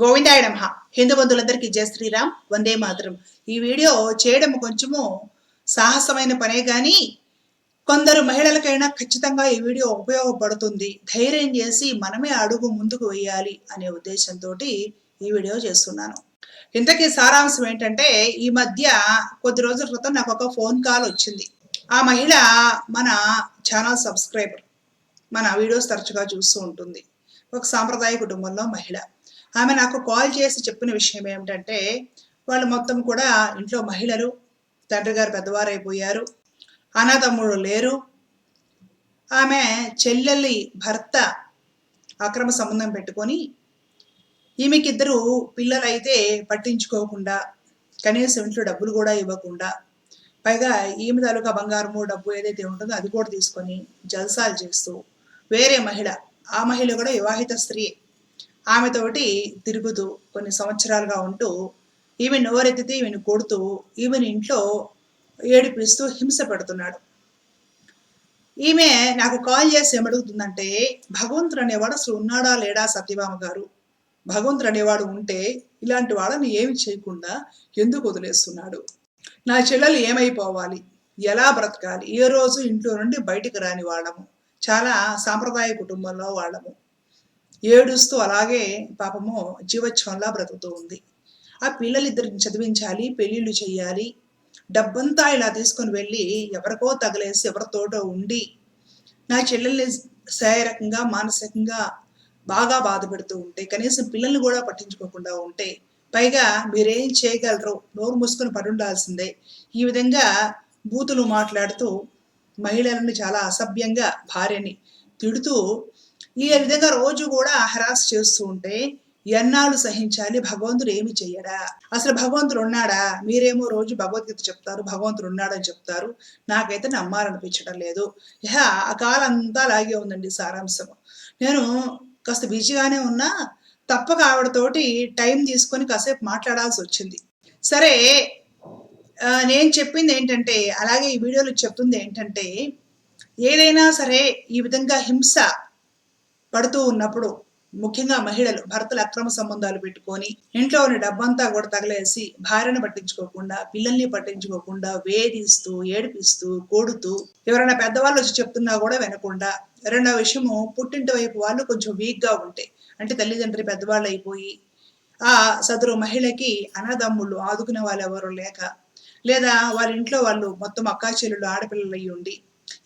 గోవిందాయనమహ హిందూ బంధువులందరికీ జయ శ్రీరామ్. వందే మాతరం. ఈ వీడియో చేయడం కొంచెము సాహసమైన పనే కానీ కొందరు మహిళలకైనా ఖచ్చితంగా ఈ వీడియో ఉపయోగపడుతుంది. ధైర్యం చేసి మనమే అడుగు ముందుకు వేయాలి అనే ఉద్దేశంతో ఈ వీడియో చేస్తున్నాను. ఇంతకీ సారాంశం ఏంటంటే ఈ మధ్య కొద్ది రోజుల క్రితం నాకు ఒక ఫోన్ కాల్ వచ్చింది. ఆ మహిళ మన ఛానల్ సబ్స్క్రైబర్. మన వీడియోస్ తరచుగా చూస్తూ ఉంటుంది. ఒక సాంప్రదాయ కుటుంబంలో మహిళ. ఆమె నాకు కాల్ చేసి చెప్పిన విషయం ఏమిటంటే వాళ్ళు మొత్తం కూడా ఇంట్లో మహిళలు తండ్రి గారు పెద్దవారైపోయారు అన్నదమ్ముడు లేరు. ఆమె చెల్లెలి భర్త అక్రమ సంబంధం పెట్టుకొని ఈమెకిద్దరు పిల్లలైతే పట్టించుకోకుండా కనీసం ఇంట్లో డబ్బులు కూడా ఇవ్వకుండా పైగా ఈమె తాలూకా బంగారము డబ్బు ఏదైతే ఉంటుందో అది కూడా తీసుకొని జల్సాలు చేస్తూ వేరే మహిళ ఆ మహిళ కూడా వివాహిత స్త్రీ. ఆమెతోటి తిరుగుతూ కొన్ని సంవత్సరాలుగా ఉంటూ ఈమె నోరెత్తితే ఈమెను కొడుతూ ఈమెను ఇంట్లో ఏడిపిస్తూ హింస పెడుతున్నాడు. ఈమె నాకు కాల్ చేసి ఏమడుగుతుందంటే భగవంతుడు అనేవాడు అసలు ఉన్నాడా లేడా సత్యభామ గారు? భగవంతుడు అనేవాడు ఉంటే ఇలాంటి వాళ్ళని ఏమి చేయకుండా ఎందుకు వదిలేస్తున్నాడు? నా చెల్లెలు ఏమైపోవాలి? ఎలా బ్రతకాలి? ఏ రోజు ఇంట్లో నుండి బయటికి రాని వాళ్ళము. చాలా సాంప్రదాయ కుటుంబంలో వాళ్ళము. ఏడుస్తూ అలాగే పాపము జీవోత్సవంలా బ్రతుకుతూ ఉంది. ఆ పిల్లలిద్దరిని చదివించాలి పెళ్ళిళ్ళు చేయాలి డబ్బంతా ఇలా తీసుకొని వెళ్ళి ఎవరికో తగలేసి ఎవరితోటో ఉండి నా చెల్లెల్ని శారీరకంగా మానసికంగా బాగా బాధ పెడుతూ ఉంటే కనీసం పిల్లల్ని కూడా పట్టించుకోకుండా ఉంటే పైగా మీరేం చేయగలరు? నోరు మూసుకొని పడి ఉండాల్సిందే ఈ విధంగా బూతులు మాట్లాడుతూ మహిళలను చాలా అసభ్యంగా భార్యని తిడుతూ ఈ విధంగా రోజు కూడా హరాస్ చేస్తూ ఉంటే ఎన్నాళ్ళు సహించాలి? భగవంతుడు ఏమి చెయ్యడా? అసలు భగవంతుడు ఉన్నాడా? మీరేమో రోజు భగవద్గీత చెప్తారు భగవంతుడు ఉన్నాడని చెప్తారు. నాకైతే నమ్మాలనిపించడం లేదు. ఇహ ఆ కాలం అంతా అలాగే ఉందండి సారాంశం నేను కాస్త బిజీగానే ఉన్నా తప్పక ఆవిడతోటి టైం తీసుకొని కాసేపు మాట్లాడాల్సి వచ్చింది. సరే నేను చెప్పింది ఏంటంటే అలాగే ఈ వీడియోలో చెప్తుంది ఏంటంటే ఏదైనా సరే ఈ విధంగా హింస పడుతూ ఉన్నప్పుడు ముఖ్యంగా మహిళలు భర్తలు అక్రమ సంబంధాలు పెట్టుకొని ఇంట్లో ఉన్న డబ్బంతా కూడా తగలేసి భార్యను పట్టించుకోకుండా పిల్లల్ని పట్టించుకోకుండా వేధిస్తూ ఏడిపిస్తూ కొడుతూ ఎవరైనా పెద్దవాళ్ళు వచ్చి చెప్తున్నా కూడా వినకుండా రెండో విషయము పుట్టింటి వైపు వాళ్ళు కొంచెం వీక్గా ఉంటే అంటే తల్లిదండ్రి పెద్దవాళ్ళు అయిపోయి ఆ సదరు మహిళకి అన్నదమ్ముళ్ళు ఆదుకునే వాళ్ళు ఎవరు లేక లేదా వాళ్ళ ఇంట్లో వాళ్ళు మొత్తం అక్కా చెల్లెళ్ళు ఆడపిల్లలు అయ్యి ఉండి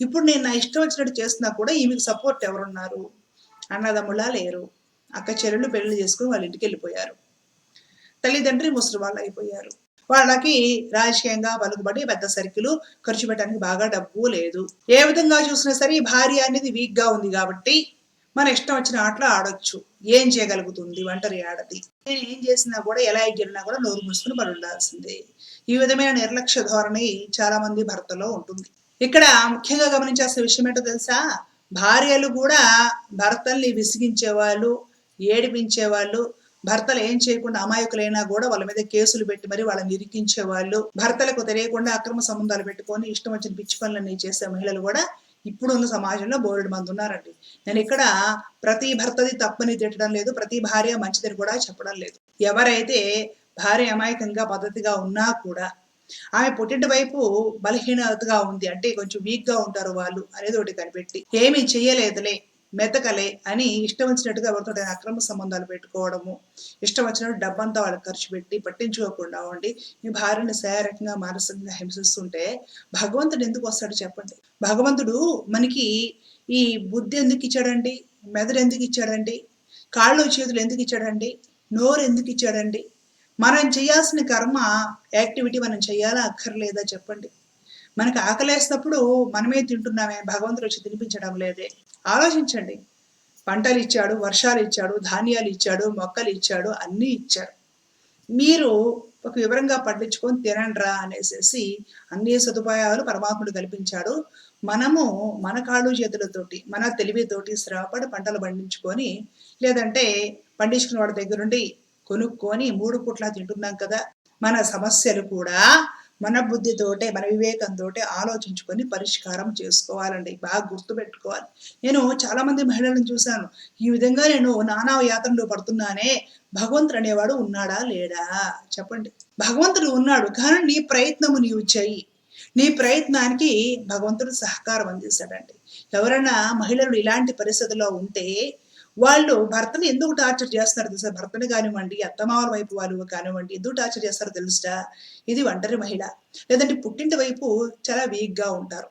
ఇప్పుడు నేను నా ఇష్టం వచ్చినట్టు చేస్తున్నా కూడా ఈమెకు సపోర్ట్ ఎవరున్నారు? అన్నదమ్ములా లేరు. అక్క చెల్లెళ్ళు పెళ్ళి చేసుకుని వాళ్ళ ఇంటికి వెళ్ళిపోయారు. తల్లిదండ్రి ముసలి వాళ్ళు అయిపోయారు వాళ్ళకి రాజకీయంగా పలుకుబడి పెద్ద సరుకులు ఖర్చు పెట్టడానికి బాగా డబ్బు లేదు. ఏ విధంగా చూసినా సరే భార్య అనేది వీక్గా ఉంది కాబట్టి మన ఇష్టం వచ్చిన ఆటలు ఆడొచ్చు. ఏం చేయగలుగుతుంది ఒంటరి ఆడది. నేను ఏం చేసినా కూడా ఎలా ఎగిరినా కూడా నోరు మూసుకుని పడి ఉండాల్సిందే. ఈ విధమైన నిర్లక్ష్య ధోరణి చాలా మంది భర్తలో ఉంటుంది. ఇక్కడ ముఖ్యంగా గమనించాల్సిన విషయం ఏంటో తెలుసా? భార్యలు కూడా భర్తల్ని విసిగించే వాళ్ళు ఏడిపించే వాళ్ళు భర్తలు ఏం చేయకుండా అమాయకులైనా కూడా వాళ్ళ మీద కేసులు పెట్టి మరి వాళ్ళని ఇరికించే వాళ్ళు భర్తలకు తెలియకుండా అక్రమ సంబంధాలు పెట్టుకొని ఇష్టం వచ్చిన పిచ్చి పనులన్నీ చేసే మహిళలు కూడా ఇప్పుడు ఉన్న సమాజంలో బోర్డు మంది ఉన్నారండి. నేను ఇక్కడ ప్రతి భర్తది తప్పని తిట్టడం లేదు ప్రతి భార్య మంచిదని కూడా చెప్పడం లేదు. ఎవరైతే భార్య అమాయకంగా పద్ధతిగా ఉన్నా కూడా ఆమె పుట్టింటి వైపు బలహీనతగా ఉంది. అంటే కొంచెం వీక్గా ఉంటారు వాళ్ళు అనేది ఒకటి కనిపెట్టి. ఏమీ చేయలేదులే మెతకలే అని ఇష్టం వచ్చినట్టుగా ఎవరితో అక్రమ సంబంధాలు పెట్టుకోవడము ఇష్టం వచ్చినట్టు డబ్బంతా వాళ్ళకి ఖర్చు పెట్టి పట్టించుకోకుండా ఉండి మీ భార్యను శారీరకంగా మానసికంగా హింసిస్తుంటే భగవంతుడు ఎందుకు వస్తాడు చెప్పండి? భగవంతుడు మనకి ఈ బుద్ధి ఎందుకు ఇచ్చాడండి? మెదడు ఎందుకు ఇచ్చాడండి? కాళ్ళు చేతులు ఎందుకు ఇచ్చాడండి? నోరు ఎందుకు ఇచ్చాడండి? మనం చేయాల్సిన కర్మ యాక్టివిటీ మనం చేయాలా అక్కర్లేదా చెప్పండి. మనకు ఆకలేసినప్పుడు మనమే తింటున్నామే భగవంతుడు వచ్చి తినిపించడం లేదే. ఆలోచించండి. పంటలు ఇచ్చాడు వర్షాలు ఇచ్చాడు ధాన్యాలు ఇచ్చాడు మొక్కలు ఇచ్చాడు అన్నీ ఇచ్చాడు మీరు ఒక వివరంగా పట్టించుకొని తినండ్రా అనేసి అన్ని సదుపాయాలు పరమాత్ముడు కల్పించాడు. మనము మన కాళ్ళు చేతులతోటి మన తెలివితోటి శ్రమపడి పంటలు పండించుకొని లేదంటే పండించుకున్న వాడి దగ్గరుండి కొనుక్కొని మూడు పూట్ల తింటున్నాం కదా మన సమస్యలు కూడా మన బుద్ధితోటే మన వివేకంతో ఆలోచించుకొని పరిష్కారం చేసుకోవాలండి. బాగా గుర్తుపెట్టుకోవాలి. నేను చాలా మంది మహిళలను చూశాను. ఈ విధంగా నేను నానా యాత్రలో పడుతున్నానే భగవంతుడు అనేవాడు ఉన్నాడా లేడా? చెప్పండి. భగవంతుడు ఉన్నాడు కానీ నీ ప్రయత్నము నీవు చెయ్యి. నీ ప్రయత్నానికి భగవంతుడు సహకారం అందిస్తాడండి. ఎవరైనా మహిళలు ఇలాంటి పరిస్థితుల్లో ఉంటే వాళ్ళు భర్తను ఎందుకు టార్చర్ చేస్తున్నారు తెలుసా? భర్తను కానివ్వండి అత్తమావల వైపు వాళ్ళు కానివ్వండి ఎందుకు టార్చర్ చేస్తారో తెలుసా? ఇది ఒంటరి మహిళ. లేదంటే పుట్టింటి వైపు చాలా వీక్గా ఉంటారు.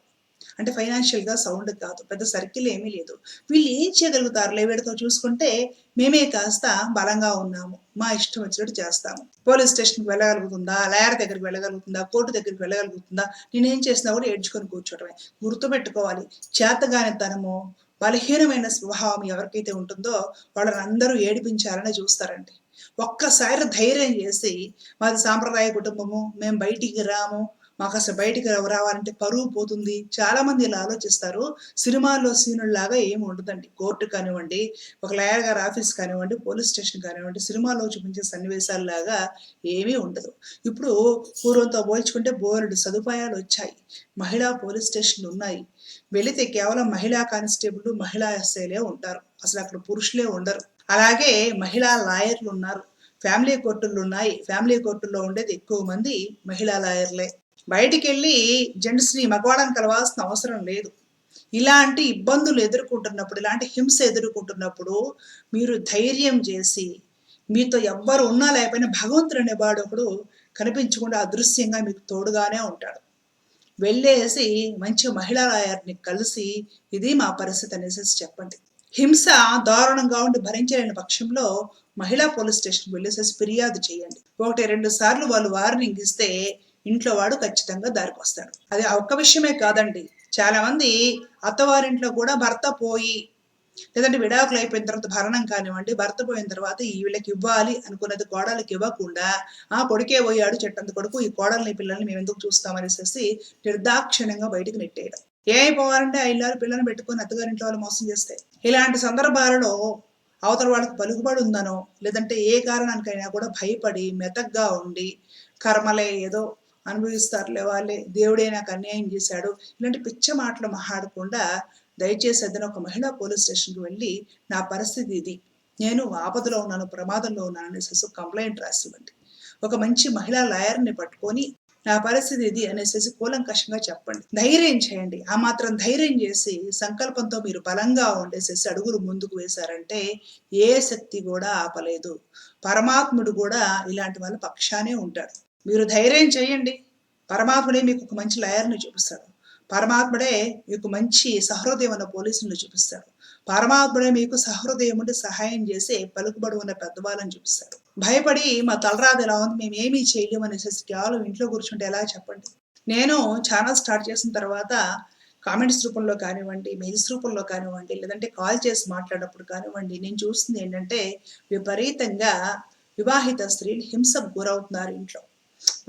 అంటే ఫైనాన్షియల్గా సౌండ్ కాదు. పెద్ద సర్కిల్ ఏమీ లేదు. వీళ్ళు ఏం చేయగలుగుతారు? లేవేడితో చూసుకుంటే మేమే కాస్త బలంగా ఉన్నాము. మా ఇష్టం వచ్చినట్టు చేస్తాము. పోలీస్ స్టేషన్కి వెళ్ళగలుగుతుందా? లాయర్ దగ్గరికి వెళ్ళగలుగుతుందా? కోర్టు దగ్గరికి వెళ్ళగలుగుతుందా? నేనేం చేసినా కూడా ఏడ్చుకొని కూర్చోవడమే. గుర్తుపెట్టుకోవాలి. చేతగానితనము బలహీనమైన స్వభావం ఎవరికైతే ఉంటుందో వాళ్ళని అందరూ ఏడిపించాలని చూస్తారండి. ఒక్కసారి ధైర్యం చేసి మాది సాంప్రదాయ కుటుంబము మేము బయటికి రాము మాకు అసలు బయటికి రావాలంటే పరువు పోతుంది. చాలా మంది ఇలా ఆలోచిస్తారు. సినిమాల్లో సీనుల్లాగా ఏమి ఉండదండి. కోర్టు కానివ్వండి ఒక లాయర్ గారి ఆఫీస్ కానివ్వండి పోలీస్ స్టేషన్ కానివ్వండి సినిమాలో చూపించే సన్నివేశాలలాగా ఏమీ ఉండదు. ఇప్పుడు పూర్వంతో పోల్చుకుంటే బోర్డు సదుపాయాలు వచ్చాయి. మహిళా పోలీస్ స్టేషన్లు ఉన్నాయి. వెళితే కేవలం మహిళా కానిస్టేబుల్ మహిళా ఎస్ఐలే ఉంటారు. అసలు అక్కడ పురుషులే ఉండరు. అలాగే మహిళా లాయర్లు ఉన్నారు. ఫ్యామిలీ కోర్టులు ఉన్నాయి. ఫ్యామిలీ కోర్టుల్లో ఉండేది ఎక్కువ మంది మహిళా లాయర్లే. బయటికి వెళ్ళి జెంట్స్ని మగవాళ్ళని కలవాల్సిన అవసరం లేదు. ఇలాంటి ఇబ్బందులు ఎదుర్కొంటున్నప్పుడు ఇలాంటి హింస ఎదుర్కొంటున్నప్పుడు మీరు ధైర్యం చేసి మీతో ఎవ్వరు ఉన్నా లేకపోయినా భగవంతుడు అనేవాడు ఒకడు కనిపించకుండా అదృశ్యంగా మీకు తోడుగానే ఉంటాడు. వెళ్ళేసి మంచి మహిళా లాయర్ని కలిసి ఇది మా పరిస్థితి అనేసి చెప్పండి. హింస దారుణంగా ఉండి భరించలేని పక్షంలో మహిళా పోలీస్ స్టేషన్ వెళ్ళేసేసి ఫిర్యాదు చేయండి. ఒకటి రెండు సార్లు వాళ్ళు వార్నింగ్ ఇస్తే ఇంట్లో వాడు ఖచ్చితంగా దారికి వస్తాడు. అది ఒక్క విషయమే కాదండి. చాలా మంది అత్తవారింట్లో కూడా భర్త పోయి లేదంటే విడాకులు అయిపోయిన తర్వాత భరణం కానివ్వండి భర్త పోయిన తర్వాత ఈ వీళ్ళకి ఇవ్వాలి అనుకున్నది కోడలకి ఇవ్వకుండా ఆ కొడుకే పోయాడు చెట్టంత కొడుకు ఈ కోడల్ని పిల్లల్ని మేము ఎందుకు చూస్తామనేసి నిర్దాక్షిణ్యంగా బయటకు నెట్టేయడం. ఏమైపోవాలంటే అయిపోవాలంటే ఆ ఇల్లారు పిల్లల్ని పెట్టుకొని అత్తగారింట్లో వాళ్ళు మోసం చేస్తే. ఇలాంటి సందర్భాలలో అవతల వాళ్ళకి పలుకుబడి ఉందనో లేదంటే ఏ కారణానికైనా కూడా భయపడి మెతగ్గా ఉండి కర్మలే ఏదో అనుభవిస్తారులే వాళ్ళే దేవుడే నాకు అన్యాయం చేశాడు ఇలాంటి పిచ్చ మాటలు మాట్లాడకుండా దయచేసి ఏదైనా ఒక మహిళా పోలీస్ స్టేషన్కి వెళ్ళి నా పరిస్థితి ఇది. నేను ఆపదలో ఉన్నాను ప్రమాదంలో ఉన్నాను అనేసి కంప్లైంట్ రాసివ్వండి. ఒక మంచి మహిళా లాయర్ని పట్టుకొని నా పరిస్థితి ఇది అనేసి కూలంకషంగా చెప్పండి. ధైర్యం చేయండి. ఆ మాత్రం ధైర్యం చేసి సంకల్పంతో మీరు బలంగా ఉండేసేసి అడుగులు ముందుకు వేశారంటే ఏ శక్తి కూడా ఆపలేదు. పరమాత్ముడు కూడా ఇలాంటి వాళ్ళ పక్షానే ఉంటాడు. మీరు ధైర్యం చేయండి. పరమాత్ముడే మీకు ఒక మంచి లాయర్ని చూపిస్తాడు. పరమాత్ముడే మీకు మంచి సహృదయం ఉన్న పోలీసులను చూపిస్తాడు. పరమాత్ముడే మీకు సహృదయం ఉండి సహాయం చేసి పలుకుబడి ఉన్న పెద్దవాళ్ళని చూపిస్తాడు. భయపడి మా తలరాదు ఎలా ఉంది? మేము ఏమీ చేయలేము అనేసి కేవలం ఇంట్లో కూర్చుంటే ఎలా చెప్పండి? నేను ఛానల్ స్టార్ట్ చేసిన తర్వాత కామెంట్స్ రూపంలో కానివ్వండి మెయిల్స్ రూపంలో కానివ్వండి లేదంటే కాల్ చేసి మాట్లాడేటప్పుడు కానివ్వండి నేను చూస్తుంది ఏంటంటే విపరీతంగా వివాహిత స్త్రీలు హింసకు గురవుతున్నారు ఇంట్లో.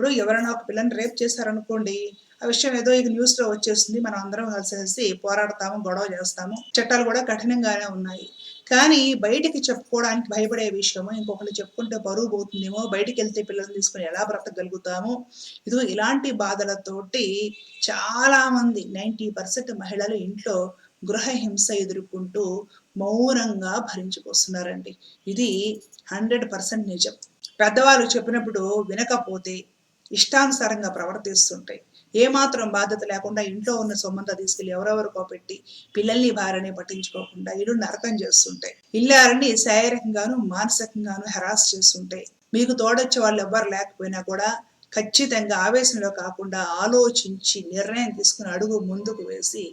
ఇప్పుడు ఎవరైనా ఒక పిల్లని రేప్ చేశారనుకోండి ఆ విషయం ఏదో ఇక న్యూస్లో వచ్చేస్తుంది. మనం అందరం కలిసేసి పోరాడతాము గొడవ చేస్తాము. చట్టాలు కూడా కఠినంగానే ఉన్నాయి. కానీ బయటికి చెప్పుకోవడానికి భయపడే విషయము ఇంకొకరు చెప్పుకుంటే బరువు పోతుందేమో బయటికి వెళ్తే పిల్లల్ని తీసుకుని ఎలా బ్రతకగలుగుతాము? ఇది ఇలాంటి బాధలతోటి చాలా మంది నైంటీ పర్సెంట్ మహిళలు ఇంట్లో గృహ హింస ఎదుర్కొంటూ మౌనంగా భరించుకొస్తున్నారండి. ఇది హండ్రెడ్ పర్సెంట్ నిజం. పెద్దవాళ్ళు చెప్పినప్పుడు వినకపోతే ఇష్టానుసారంగా ప్రవర్తిస్తుంటాయి. ఏమాత్రం బాధ్యత లేకుండా ఇంట్లో ఉన్న సొమ్మంతా తీసుకెళ్ళి ఎవరెవరికో పెట్టి పిల్లల్ని భార్యని పట్టించుకోకుండా ఇల్లు నరకం చేస్తుంటాయి. ఇల్లారని శారీరకంగాను మానసికంగాను హెరాస్ చేస్తుంటాయి. మీకు తోడొచ్చే వాళ్ళు ఎవ్వరు లేకపోయినా కూడా ఖచ్చితంగా ఆవేశంలో కాకుండా ఆలోచించి నిర్ణయం తీసుకుని అడుగు ముందుకు వేసి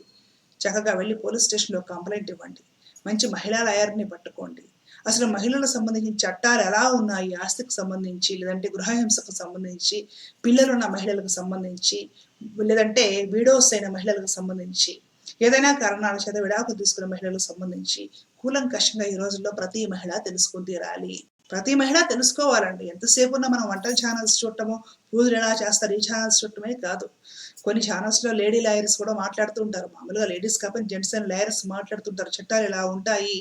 చక్కగా వెళ్ళి పోలీస్ స్టేషన్లో కంప్లైంట్ ఇవ్వండి. మంచి మహిళా లాయర్ని పట్టుకోండి. అసలు మహిళలకు సంబంధించిన చట్టాలు ఎలా ఉన్నాయి? ఆస్తికి సంబంధించి లేదంటే గృహహింసకు సంబంధించి పిల్లలున్న మహిళలకు సంబంధించి లేదంటే వీడోస్ అయిన మహిళలకు సంబంధించి ఏదైనా కారణాల చేత విడాకులు తీసుకున్న మహిళలకు సంబంధించి కూలంకషంగా ఈ రోజుల్లో ప్రతి మహిళ తెలుసుకుని తీరాలి ప్రతి మహిళ తెలుసుకోవాలండి. ఎంతసేపు ఉన్న మనం వంటల ఛానల్స్ చూడటము పూజలు ఎలా చేస్తారు ఈ ఛానల్స్ చూడటమే కాదు. కొన్ని ఛానల్స్లో లేడీ లాయర్స్ కూడా మాట్లాడుతూ ఉంటారు. మామూలుగా లేడీస్ కాకపోతే జెంట్స్ అండ్ లాయర్స్ మాట్లాడుతుంటారు. చట్టాలు ఇలా ఉంటాయి?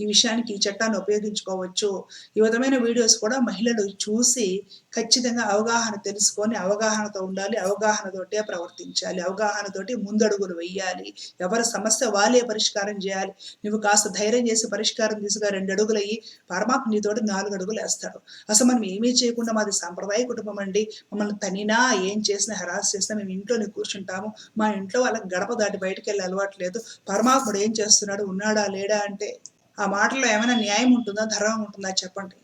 ఈ విషయానికి ఈ చట్టాన్ని ఉపయోగించుకోవచ్చు. ఈ విధమైన వీడియోస్ కూడా మహిళలు చూసి ఖచ్చితంగా అవగాహన తెలుసుకొని అవగాహనతో ఉండాలి. అవగాహనతోటే ప్రవర్తించాలి. అవగాహనతోటి ముందడుగులు వెయ్యాలి ఎవరి సమస్య వాళ్ళే పరిష్కారం చేయాలి. నువ్వు కాస్త ధైర్యం చేసి పరిష్కారం తీసుగా రెండు అడుగులు అయ్యి పరమాత్మ నీతోటి నాలుగు అడుగులు వేస్తాడు. అసలు మనం ఏమీ చేయకుండా మాది సాంప్రదాయ కుటుంబం అండి. మమ్మల్ని తనినా ఏం చేసినా హెరాస్ చేసినా మేము కూర్చుంటాము. మా ఇంట్లో వాళ్ళకి గడప దాటి బయటకు వెళ్ళి అలవాటు లేదు. పరమాత్ముడు ఏం చేస్తున్నాడు? ఉన్నాడా? లేడా? అంటే ఆ మాటలో ఏమైనా న్యాయం ఉంటుందా? ధర్మం ఉంటుందా? చెప్పండి.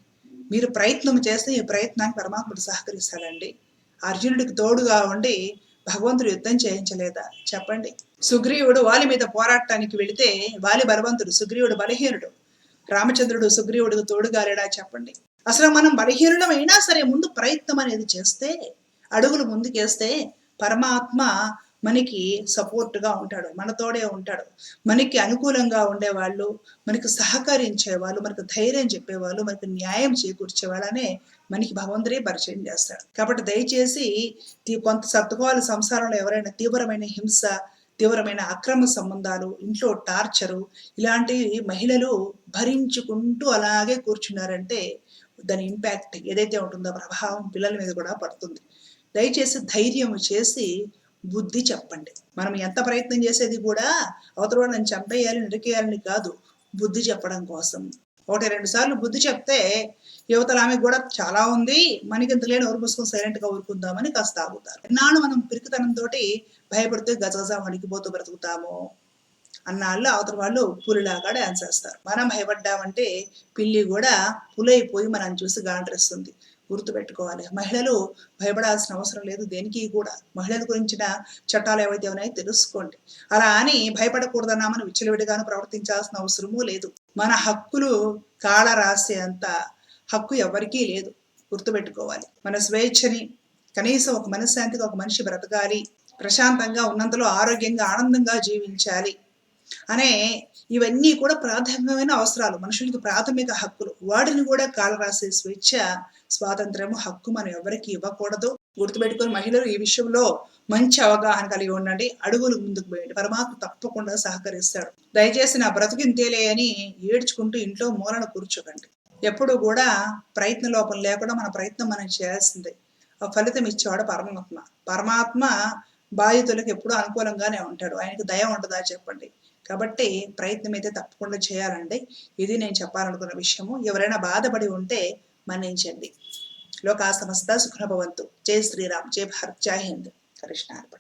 మీరు ప్రయత్నం చేస్తే ఈ ప్రయత్నానికి పరమాత్ముడు సహకరిస్తాడండి. అర్జునుడికి తోడుగా ఉండి భగవంతుడు యుద్ధం చేయించలేదా? చెప్పండి. సుగ్రీవుడు వాలి మీద పోరాటానికి వెళితే వాలి బలవంతుడు సుగ్రీవుడు బలహీనుడు. రామచంద్రుడు సుగ్రీవుడికి తోడుగా లేడా? చెప్పండి. అసలు మనం బలహీనులం అయినా సరే ముందు ప్రయత్నం అనేది చేస్తే అడుగులు ముందుకేస్తే పరమాత్మ మనకి సపోర్ట్గా ఉంటాడు మనతోడే ఉంటాడు. మనకి అనుకూలంగా ఉండేవాళ్ళు మనకి సహకరించే వాళ్ళు మనకు ధైర్యం చెప్పేవాళ్ళు మనకు న్యాయం చేకూర్చే వాళ్ళనే మనకి భగవంతుడే పరిచయం చేస్తాడు. కాబట్టి దయచేసి కొంత సర్దుకోవాలి సంసారంలో ఎవరైనా తీవ్రమైన హింస తీవ్రమైన అక్రమ సంబంధాలు ఇంట్లో టార్చరు ఇలాంటివి మహిళలు భరించుకుంటూ అలాగే కూర్చున్నారంటే దాని ఇంపాక్ట్ ఏదైతే ఉంటుందో ప్రభావం పిల్లల మీద కూడా పడుతుంది. దయచేసి ధైర్యం చేసి బుద్ధి చెప్పండి. మనం ఎంత ప్రయత్నం చేసేది కూడా అవతల నన్ను చంపేయాలి నరికేయాలని కాదు. బుద్ధి చెప్పడం కోసం. ఒకటి రెండు సార్లు బుద్ధి చెప్తే యువతల ఆమె కూడా చాలా ఉంది మనకి ఇంత లేని ఎవరు మూసుకొని సైలెంట్గా ఊరుకుందామని కాస్త ఆగుతారు. ఎన్నాళ్ళు మనం పిరికితనంతో భయపడితే గజగజ వణికిపోతూ బ్రతుకుతాము. అన్నాళ్ళు అవతల వాళ్ళు పులిలాగా డాన్స్ చేస్తారు. మనం భయపడ్డామంటే పిల్లి కూడా పులైపోయి మనం చూసి గాండ్రిస్తుంది. గుర్తుపెట్టుకోవాలి. మహిళలు భయపడాల్సిన అవసరం లేదు దేనికి కూడా. మహిళల గురించిన చట్టాలు ఏవైతే ఉన్నాయో తెలుసుకోండి. అలా అని భయపడకూడదన్నా మనం విచ్చలవిడిగాను ప్రవర్తించాల్సిన అవసరమూ లేదు. మన హక్కులు కాళ రాసే అంత హక్కు ఎవరికీ లేదు. గుర్తుపెట్టుకోవాలి. మన స్వేచ్ఛని కనీసం ఒక మనశ్శాంతిగా ఒక మనిషి బ్రతకాలి. ప్రశాంతంగా ఉన్నంతలో ఆరోగ్యంగా ఆనందంగా జీవించాలి. అనే ఇవన్నీ కూడా ప్రాథమికమైన అవసరాలు. మనుషులకి ప్రాథమిక హక్కులు. వాటిని కూడా కాలరాసే స్వేచ్ఛ స్వాతంత్రము హక్కు మనం ఎవరికి ఇవ్వకూడదు. గుర్తుపెట్టుకుని మహిళలు ఈ విషయంలో మంచి అవగాహన కలిగి ఉండండి. అడుగులు ముందుకు పోయండి పరమాత్మ తప్పకుండా సహకరిస్తాడు. దయచేసి నా బ్రతుకింతేలే అని ఏడ్చుకుంటూ ఇంట్లో మూలన కూర్చోకండి. ఎప్పుడు కూడా ప్రయత్న లోపం లేకుండా మన ప్రయత్నం మనం చేయాల్సిందే. ఆ ఫలితం ఇచ్చేవాడు పరమాత్మ. పరమాత్మ బాధితులకు ఎప్పుడూ అనుకూలంగానే ఉంటాడు. ఆయనకు దయ ఉంటుందా చెప్పండి. కాబట్టి ప్రయత్నం అయితే తప్పకుండా చేయాలండి. ఇది నేను చెప్పాలనుకున్న విషయము. ఎవరైనా బాధపడి ఉంటే మన్నించండి. లోకా సమస్త సుఖనభవంతు జై శ్రీరామ్. జై భారత్. జై హింద్. కృష్ణార్పణ